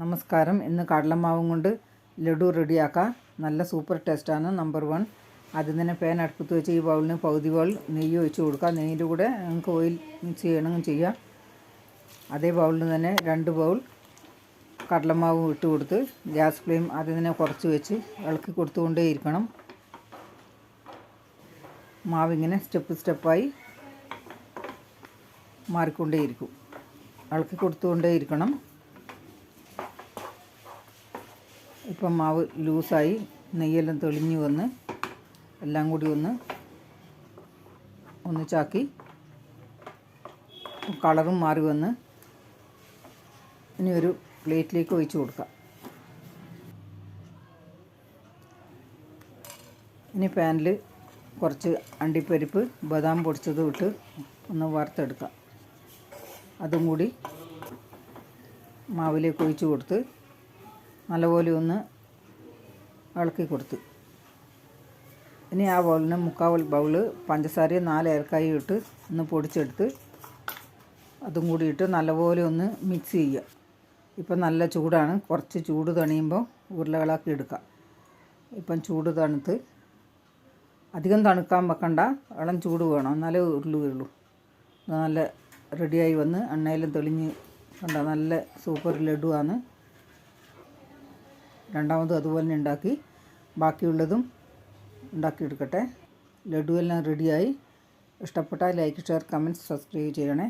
നമസ്കാരം. ഇന്ന് കടലമാവും കൊണ്ട് ലഡു റെഡിയാക്കാം. നല്ല സൂപ്പർ ടേസ്റ്റാണ് നമ്പർ വൺ. ആദ്യം തന്നെ പാൻ അടുപ്പത്ത് വെച്ച് ഈ ബൗളിന് പകുതി ബൗൾ നെയ്യ് ഒഴിച്ച് കൊടുക്കാം. നെയ്യിന്റെ കൂടെ നിങ്ങൾക്ക് ഓയിൽ മിക്സ് ചെയ്യണമെങ്കിൽ ചെയ്യാം. അതേ ബൗളിന് തന്നെ രണ്ട് ബൗൾ കടലമാവ് ഇട്ട് കൊടുത്ത് ഗ്യാസ് ഫ്ലെയിം ആദ്യം തന്നെ കുറച്ച് വെച്ച് ഇളക്കി കൊടുത്തുകൊണ്ടേ ഇരിക്കണം. മാവിങ്ങനെ സ്റ്റെപ്പ് സ്റ്റെപ്പായി മാറിക്കൊണ്ടേയിരിക്കും ഇളക്കി കൊടുത്തുകൊണ്ടേ ഇരിക്കണം. ഇപ്പം മാവ് ലൂസായി നെയ്യെല്ലാം തെളിഞ്ഞു വന്ന് എല്ലാം കൂടി ഒന്ന് ഒന്ന് ചാക്കി കളറും മാറി വന്ന് ഇനി ഒരു പ്ലേറ്റിലേക്ക് ഒഴിച്ചു കൊടുക്കാം. ഇനി പാനിൽ കുറച്ച് അണ്ടിപ്പരിപ്പ് ബദാം പൊടിച്ചതും ഇട്ട് ഒന്ന് വറുത്തെടുക്കാം. അതും കൂടി മാവിലേക്ക് ഒഴിച്ചു കൊടുത്ത് നല്ലപോലെ ഒന്ന് ഇളക്കി കൊടുത്ത്. ഇനി ആ ബൗളിന് മുക്കാൽ ബൗൾ പഞ്ചസാരയും നാല് ഏർക്കായും ഇട്ട് ഒന്ന് പൊടിച്ചെടുത്ത് അതും കൂടി ഇട്ട് നല്ലപോലെ ഒന്ന് മിക്സ് ചെയ്യുക. ഇപ്പം നല്ല ചൂടാണ്. കുറച്ച് ചൂട് തണിയുമ്പോൾ ഉരുളകളാക്കി എടുക്കാം. ഇപ്പം ചൂട് തണുത്ത് അധികം തണുക്കാൻ വെക്കണ്ട. ഇളം ചൂട് വേണം. എന്നാലേ ഉരുൾ വരുള്ളൂ നല്ല റെഡിയായി വന്ന് എണ്ണയിലും തെളിഞ്ഞ് കണ്ട? നല്ല സൂപ്പർ ലഡുവാണ്. രണ്ടാമതും അതുപോലെ തന്നെ ഉണ്ടാക്കി. ബാക്കിയുള്ളതും ഉണ്ടാക്കിയെടുക്കട്ടെ. ലഡു എല്ലാം റെഡിയായി ഇഷ്ടപ്പെട്ടാൽ ലൈക്ക് ഷെയർ കമന്റ് സബ്സ്ക്രൈബ് ചെയ്യണേ.